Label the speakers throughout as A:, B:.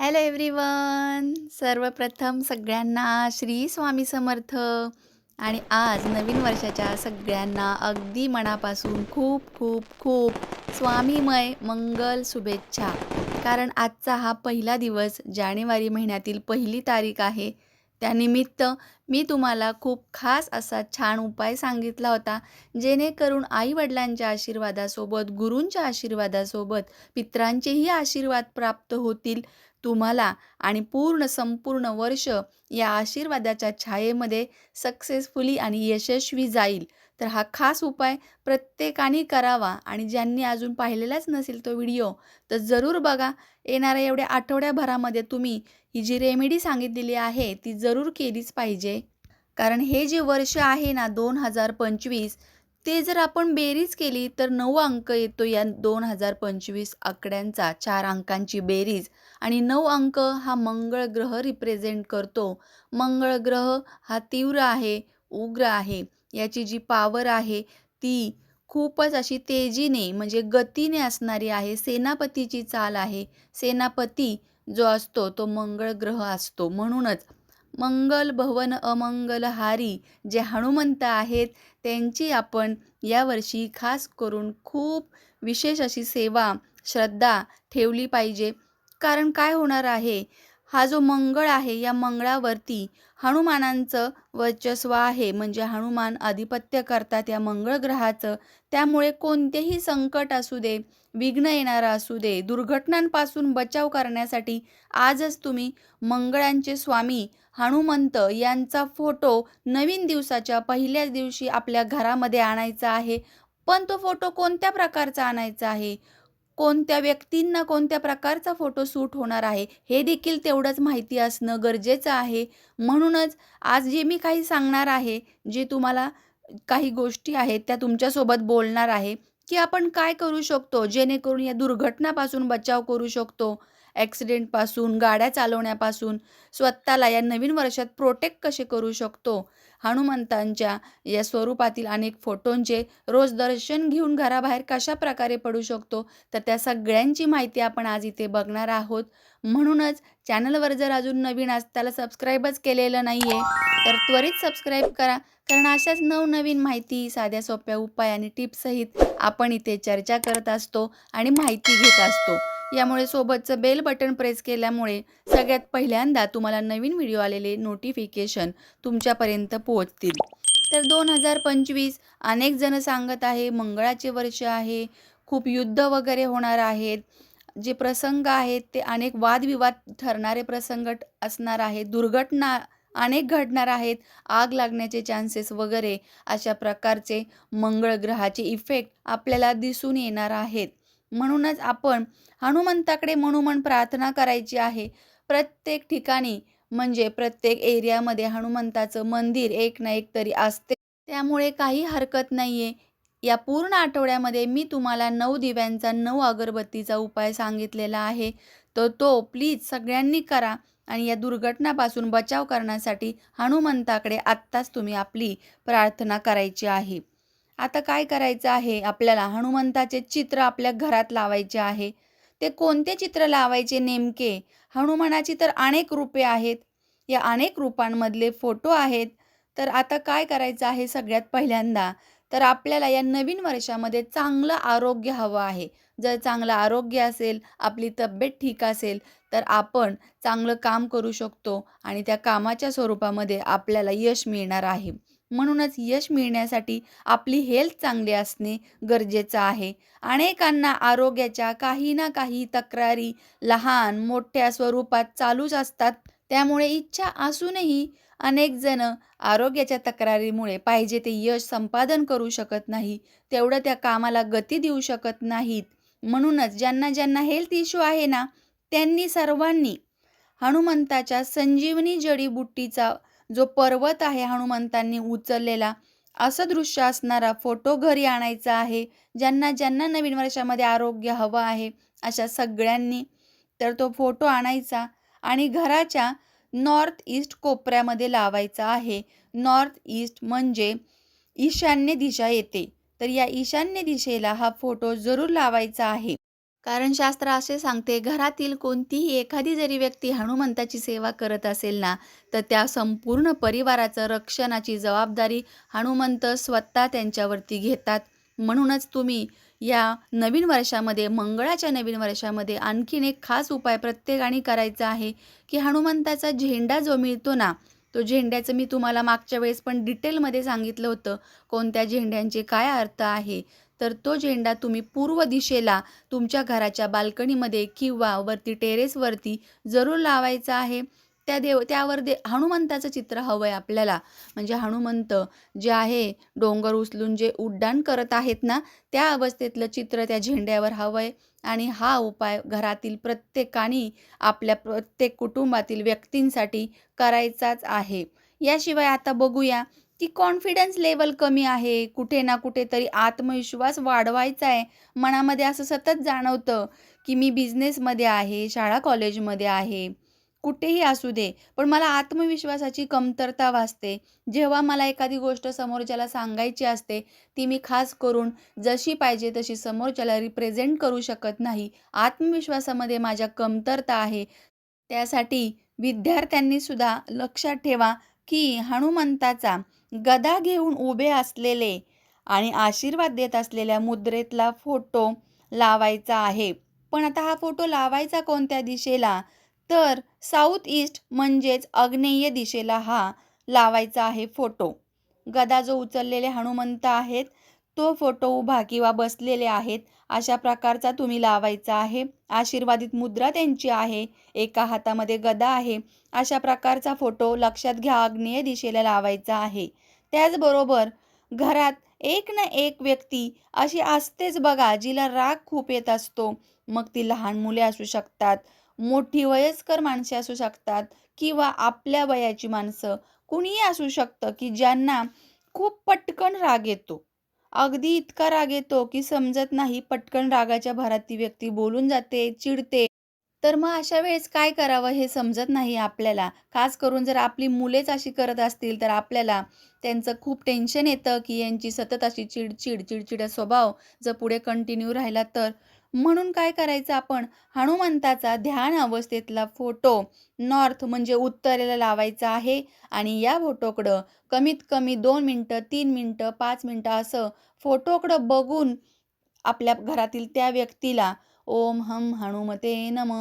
A: Hello everyone सर्वप्रथम सगळ्यांना श्री स्वामी समर्थ. आणि आज नवीन वर्षाच्या सगळ्यांना अगदी मनापासून खूप खूप खूप स्वामीमय मंगल शुभेच्छा. कारण आजचा हा पहिला दिवस जानेवारी महिन्यातील पहिली तारीख आहे. त्यानिमित्त मी तुम्हाला खूप खास असा छान उपाय सांगितला होता जेणेकरून आईवडिलांच्या आशीर्वादासोबत गुरूंच्या आशीर्वादासोबत पित्रांचेही आशीर्वाद प्राप्त होतील. तुम्हाला आणि पूर्ण संपूर्ण वर्ष या आशीर्वादाच्या छायेमध्ये सक्सेसफुली आणि यशस्वी जाईल. तर हा खास उपाय प्रत्येकाने करावा आणि ज्यांनी अजून पाहिलेलाच नसेल तो व्हिडिओ तर जरूर बघा. येणाऱ्या एवढ्या आठवड्याभरामध्ये तुम्ही ही जी रेमेडी सांगितलेली आहे ती जरूर केलीच पाहिजे. कारण हे जे वर्ष आहे ना दोन हजार पंचवीस ते जर आपण बेरीज केली तर नऊ अंक येतो या दोन हजार पंचवीस आकड्यांचा चार अंकांची बेरीज. आणि नऊ अंक हा मंगळ ग्रह रिप्रेझेंट करतो. मंगळ ग्रह हा तीव्र आहे उग्र आहे याची जी पावर आहे ती खूपच अशी तेजीने म्हणजे गतीने असणारी आहे सेनापतीची चाल आहे. सेनापती जो असतो तो मंगळ ग्रह असतो. म्हणूनच मंगल भवन अमंगलहारी जे हनुमंत आहेत त्यांची आपण यावर्षी खास करून खूप विशेष अशी सेवा श्रद्धा ठेवली पाहिजे. कारण काय होणार आहे? हा जो मंगळ आहे या मंगळावरती हनुमानांचं वर्चस्व आहे. म्हणजे हनुमान आधिपत्य करतात या मंगळ ग्रहाचं. त्यामुळे कोणतेही संकट असू दे विघ्न येणारा असू दे दुर्घटनांपासून बचाव करण्यासाठी आजच तुम्ही मंगळांचे स्वामी हनुमंत यांचा फोटो नवीन दिवसाच्या पहिल्याच दिवशी आपल्या घरामध्ये आणायचा आहे. पण तो फोटो कोणत्या प्रकारचा आणायचा आहे? कोणत्या व्यक्तींना कोणत्या प्रकारचा फोटो सूट होणार आहे हे देखील तेवढंच माहिती असणं गरजेचं आहे. म्हणूनच आज जे मी काही सांगणार आहे जे तुम्हाला काही गोष्टी आहेत त्या तुमच्यासोबत बोलणार आहे की आपण काय करू शकतो जेणेकरून या दुर्घटनापासून बचाव करू शकतो. ॲक्सिडेंटपासून गाड्या चालवण्यापासून स्वतःला या नवीन वर्षात प्रोटेक्ट कसे करू शकतो? हनुमंतांच्या या स्वरूपातील अनेक फोटोंचे रोज दर्शन घेऊन घराबाहेर कशा प्रकारे पडू शकतो? तर त्या सगळ्यांची माहिती आपण आज इथे बघणार आहोत. म्हणूनच चॅनलवर जर अजून नवीन आज त्याला सबस्क्राईबच केलेलं नाही आहे तर त्वरित सबस्क्राईब करा. कारण अशाच नवनवीन माहिती साध्या सोप्या उपाय आणि टिप्ससहित आपण इथे चर्चा करत असतो आणि माहिती घेत असतो. यामुळे सोबतचं बेल बटन प्रेस केल्यामुळे सगळ्यात पहिल्यांदा तुम्हाला नवीन व्हिडिओ आलेले नोटिफिकेशन तुमच्यापर्यंत पोहोचतील. तर दोन हजार पंचवीस अनेक जण सांगत आहे मंगळाचे वर्ष आहे खूप युद्ध वगैरे होणार आहेत जे प्रसंग आहेत ते अनेक वादविवाद ठरणारे प्रसंग असणार आहेत दुर्घटना अनेक घडणार आहेत आग लागण्याचे चान्सेस वगैरे अशा प्रकारचे मंगळ ग्रहाचे इफेक्ट आपल्याला दिसून येणार आहेत. म्हणूनच आपण हनुमंताकडे म्हणून प्रार्थना करायची आहे. प्रत्येक ठिकाणी म्हणजे प्रत्येक एरियामध्ये हनुमंताचं मंदिर एक ना एक तरी असते. त्यामुळे काही हरकत नाही आहे या पूर्ण आठवड्यामध्ये मी तुम्हाला नऊ दिव्यांचा नऊ अगरबत्तीचा उपाय सांगितलेला आहे. तर तो प्लीज सगळ्यांनी करा आणि या दुर्घटनापासून बचाव करण्यासाठी हनुमंताकडे आत्ताच तुम्ही आपली प्रार्थना करायची आहे. आता काय करायचं आहे? आपल्याला हनुमंताचे चित्र आपल्या घरात लावायचे आहे. ते कोणते चित्र लावायचे नेमके? हनुमानाची तर अनेक रूपे आहेत. या अनेक रूपांमधले फोटो आहेत. तर आता काय करायचं आहे सगळ्यात पहिल्यांदा? तर आपल्याला या नवीन वर्षामध्ये चांगलं आरोग्य हवं आहे. जर चांगलं आरोग्य असेल आपली तब्येत ठीक असेल तर आपण चांगलं काम करू शकतो आणि त्या कामाच्या स्वरूपामध्ये आपल्याला यश मिळणार आहे. म्हणूनच यश मिळण्यासाठी आपली हेल्थ चांगली असणे गरजेचं आहे. अनेकांना आरोग्याच्या काही ना काही तक्रारी लहान मोठ्या स्वरूपात चालूच असतात. त्यामुळे इच्छा असूनही अनेक जण आरोग्याच्या तक्रारीमुळे पाहिजे ते यश संपादन करू शकत नाही तेवढं त्या कामाला गती देऊ शकत नाहीत. म्हणूनच ज्यांना ज्यांना हेल्थ इश्यू आहे ना त्यांनी सर्वांनी हनुमंताच्या संजीवनी जडीबुट्टीचा जो पर्वत आहे हनुमंतांनी उचललेला असं दृश्य असणारा फोटो घरी आणायचा आहे ज्यांना ज्यांना नवीन वर्षामध्ये आरोग्य हवं आहे अशा सगळ्यांनी तर तो फोटो आणायचा आणि घराच्या नॉर्थ ईस्ट कोपऱ्यामध्ये लावायचा आहे. नॉर्थ ईस्ट म्हणजे ईशान्य दिशा येते. तर या ईशान्य दिशेला हा फोटो जरूर लावायचा आहे. कारण शास्त्र असे सांगते घरातील कोणतीही एखादी जरी व्यक्ती हनुमंताची सेवा करत असेल ना तर त्या संपूर्ण परिवाराचं रक्षणाची जबाबदारी हनुमंत स्वतः त्यांच्यावरती घेतात. म्हणूनच तुम्ही या नवीन वर्षामध्ये मंगळाच्या नवीन वर्षामध्ये आणखीन एक खास उपाय प्रत्येकाने करायचा आहे की हनुमंताचा झेंडा जो मिळतो ना तो झेंड्याचं मी तुम्हाला मागच्या वेळेस पण डिटेलमध्ये सांगितलं होतं. कोणत्या झेंड्यांचे काय अर्थ आहे तर तो झेंडा तुम्ही पूर्व दिशेला तुमच्या घराच्या बाल्कनीमध्ये किंवा वरती टेरेसवरती जरूर लावायचा आहे. त्या देव त्यावर दे हनुमंताचं चित्र हवं आहे आपल्याला. म्हणजे हनुमंत जे आहे डोंगर उचलून जे उड्डाण करत आहेत ना त्या अवस्थेतलं चित्र त्या झेंड्यावर हवं आहे आणि हा उपाय घरातील प्रत्येकाने आपल्या प्रत्येक कुटुंबातील व्यक्तींसाठी करायचाच आहे. याशिवाय आता बघूया की कॉन्फिडन्स लेवल कमी आहे. कुठे ना कुठेतरी आत्मविश्वास वाढवायचा आहे. मनामध्ये असं सतत जाणवतं की मी बिझनेसमध्ये आहे शाळा कॉलेजमध्ये आहे. कुठेही असू दे पण मला आत्मविश्वासाची कमतरता भासते. जेव्हा मला एखादी गोष्ट समोरच्याला सांगायची असते ती मी खास करून जशी पाहिजे तशी समोरच्याला रिप्रेझेंट करू शकत नाही. आत्मविश्वासामध्ये माझ्या कमतरता आहे. त्यासाठी विद्यार्थ्यांनीसुद्धा लक्षात ठेवा की हनुमंताचा गदा घेऊन उभे असलेले आणि आशीर्वाद देत असलेल्या मुद्रेतला फोटो लावायचा आहे. पण आता हा फोटो लावायचा कोणत्या दिशेला? तर साऊथ ईस्ट म्हणजेच आग्नेय दिशेला हा लावायचा आहे फोटो. गदा जो उचललेले हनुमंत आहेत तो फोटो उभा किंवा बसलेले आहेत अशा प्रकारचा तुम्ही लावायचा आहे. आशीर्वादित मुद्रा त्यांची आहे. एका हातामध्ये गदा आहे. अशा प्रकारचा फोटो लक्षात घ्या आग्नेय दिशेला लावायचा आहे. त्याचबरोबर घरात एक ना एक व्यक्ती अशी असतेच बघा जिला राग खूप येत असतो. मग ती लहान मुले असू शकतात मोठी वयस्कर माणसे असू शकतात किंवा आपल्या वयाची माणसं. कुणीही असू शकतं की ज्यांना खूप पटकन राग येतो. अगदी इतका राग येतो की समजत नाही पटकन रागाच्या भरात ती व्यक्ती बोलून जाते चिडते. तर मग अशा वेळेस काय करावं हे समजत नाही आपल्याला. खास करून जर आपली मुलेच अशी करत असतील तर आपल्याला त्यांचं खूप टेन्शन येतं की यांची सतत अशी चिडचिड चिडचिड स्वभाव जर पुढे कंटिन्यू राहिला तर. म्हणून काय करायचं आपण? हनुमंताचा ध्यान अवस्थेतला फोटो नॉर्थ म्हणजे उत्तरेला लावायचा आहे आणि या फोटोकडं कमीत कमी दोन मिनटं तीन मिनटं पाच मिनटं असं फोटोकडं बघून आपल्या घरातील त्या व्यक्तीला ओम हम हनुमते नम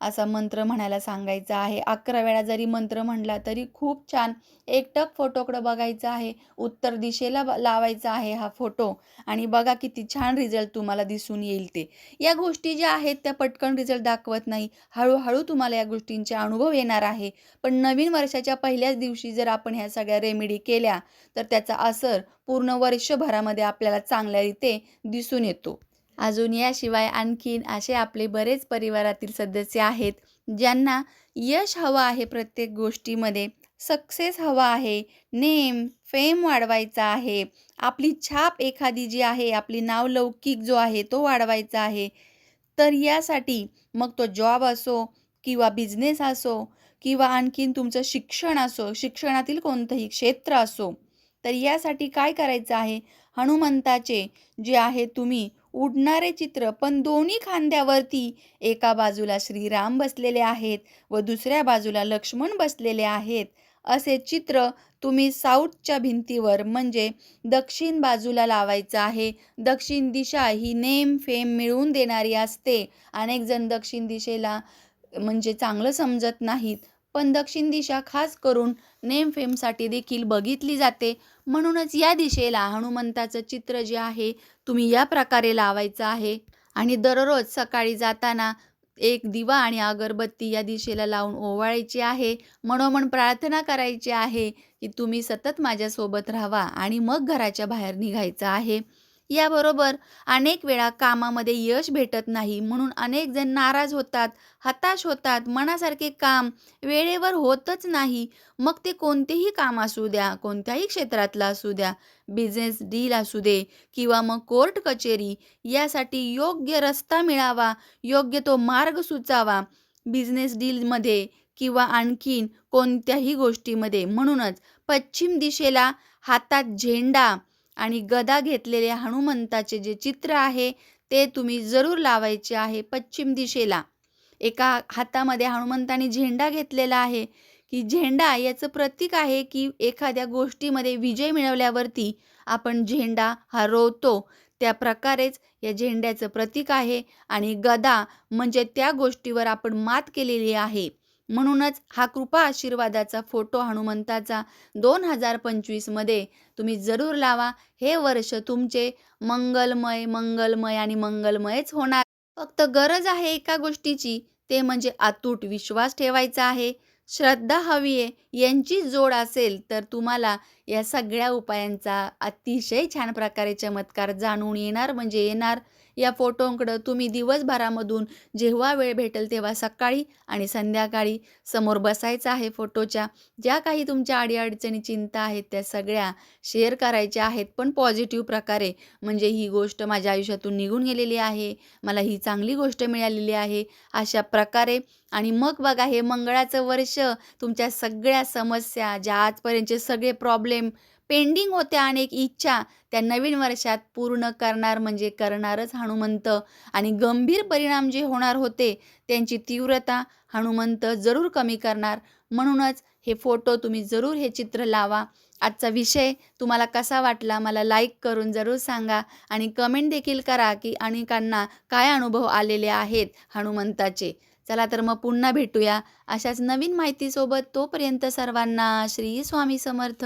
A: असा मंत्र म्हणायला सांगायचा आहे. अकरा वेळा जरी मंत्र म्हणला तरी खूप छान एकटक फोटोकडं बघायचं आहे. उत्तर दिशेला लावायचा आहे हा फोटो आणि बघा किती छान रिझल्ट तुम्हाला दिसून येईल ते. या गोष्टी ज्या आहेत त्या पटकन रिझल्ट दाखवत नाही. हळूहळू तुम्हाला या गोष्टींचे अनुभव येणार आहे. पण नवीन वर्षाच्या पहिल्याच दिवशी जर आपण ह्या सगळ्या रेमेडी केल्या तर त्याचा असर पूर्ण वर्षभरामध्ये आपल्याला चांगल्या रीते दिसून येतो. अजून याशिवाय आणखीन असे आपले बरेच परिवारातील सदस्य आहेत ज्यांना यश हवं आहे प्रत्येक गोष्टीमध्ये. सक्सेस हवा आहे नेम फेम वाढवायचा आहे. आपली छाप एखादी जी आहे आपली नावलौकिक जो आहे तो वाढवायचा आहे. तर यासाठी मग तो जॉब असो किंवा बिझनेस असो किंवा आणखीन तुमचं शिक्षण असो शिक्षणातील कोणतंही क्षेत्र असो तर यासाठी काय करायचं आहे? हनुमंताचे जे आहे तुम्ही उडणारे चित्र पण दोन्ही खांद्यावरती एका बाजूला श्रीराम बसलेले आहेत व दुसऱ्या बाजूला लक्ष्मण बसलेले आहेत. असे चित्र तुम्ही साऊथच्या भिंतीवर म्हणजे दक्षिण बाजूला लावायचं आहे. दक्षिण दिशा ही नेम फेम मिळवून देणारी असते. अनेक जण दक्षिण दिशेला म्हणजे चांगलं समजत नाहीत पण दक्षिण दिशा खास करून नेम फेमसाठी देखील बघितली जाते. म्हणूनच या दिशेला हनुमंताचं चित्र जे आहे तुम्ही या प्रकारे लावायचं आहे. आणि दररोज सकाळी जाताना एक दिवा आणि अगरबत्ती या दिशेला लावून ओवाळायची आहे. मनोमन प्रार्थना करायची आहे की तुम्ही सतत माझ्यासोबत राहावा आणि मग घराच्या बाहेर निघायचं आहे. याबरोबर अनेक वेळा कामामध्ये यश भेटत नाही म्हणून अनेक जण नाराज होतात हताश होतात मनासारखे काम वेळेवर होतच नाही. मग ते कोणतेही काम असू द्या कोणत्याही क्षेत्रातलं असू द्या बिझनेस डील असू दे किंवा मग कोर्ट कचेरी यासाठी योग्य रस्ता मिळावा योग्य तो मार्ग सुचावा बिझनेस डीलमध्ये किंवा आणखीन कोणत्याही गोष्टीमध्ये. म्हणूनच पश्चिम दिशेला हातात झेंडा आणि गदा घेतलेले हनुमंताचे जे चित्र आहे ते तुम्ही जरूर लावायचे आहे पश्चिम दिशेला. एका हातामध्ये हनुमंताने झेंडा घेतलेला आहे की झेंडा याचं प्रतीक आहे की एखाद्या गोष्टीमध्ये विजय मिळवल्यावरती आपण झेंडा हा रोवतो. त्या प्रकारेच या झेंड्याचं प्रतीक आहे आणि गदा म्हणजे त्या गोष्टीवर आपण मात केलेली आहे. म्हणूनच हा कृपा आशीर्वादाचा फोटो हनुमंताचा दोन हजार पंचवीसमध्ये तुम्ही जरूर लावा. हे वर्ष तुमचे मंगलमय मंगलमय आणि मंगलमयच होणार. फक्त गरज आहे एका गोष्टीची ते म्हणजे अतूट विश्वास ठेवायचा आहे. श्रद्धा हवी आहे. यांची जोड असेल तर तुम्हाला या सगळ्या उपायांचा अतिशय छान प्रकारे चमत्कार जाणून येणार म्हणजे येणार. या फोटोंकडं तुम्ही दिवसभरामधून जेव्हा वेळ भेटेल तेव्हा सकाळी आणि संध्याकाळी समोर बसायचं आहे फोटोच्या. ज्या काही तुमच्या अडीअडचणी चिंता आहेत त्या सगळ्या शेअर करायच्या आहेत. पण पॉझिटिव्ह प्रकारे म्हणजे ही गोष्ट माझ्या आयुष्यातून निघून गेलेली आहे. मला ही चांगली गोष्ट मिळालेली आहे. अशा प्रकारे आणि मग बघा हे मंगळाचं वर्ष तुमच्या सगळ्या समस्या ज्या आजपर्यंतचे सगळे प्रॉब्लेम पेंडिंग होत्या अनेक इच्छा त्या नवीन वर्षात पूर्ण करणार म्हणजे करणारच हनुमंत. आणि गंभीर परिणाम जे होणार होते त्यांची तीव्रता हनुमंत जरूर कमी करणार. म्हणूनच हे फोटो तुम्ही जरूर हे चित्र लावा. आजचा विषय तुम्हाला कसा वाटला मला लाईक करून जरूर सांगा आणि कमेंट देखील करा की अनेकांना काय अनुभव आलेले आहेत हनुमंताचे. चला तर मग पुन्हा भेटूया अशाच नवीन माहितीसोबत तोपर्यंत सर्वांना श्री स्वामी समर्थ.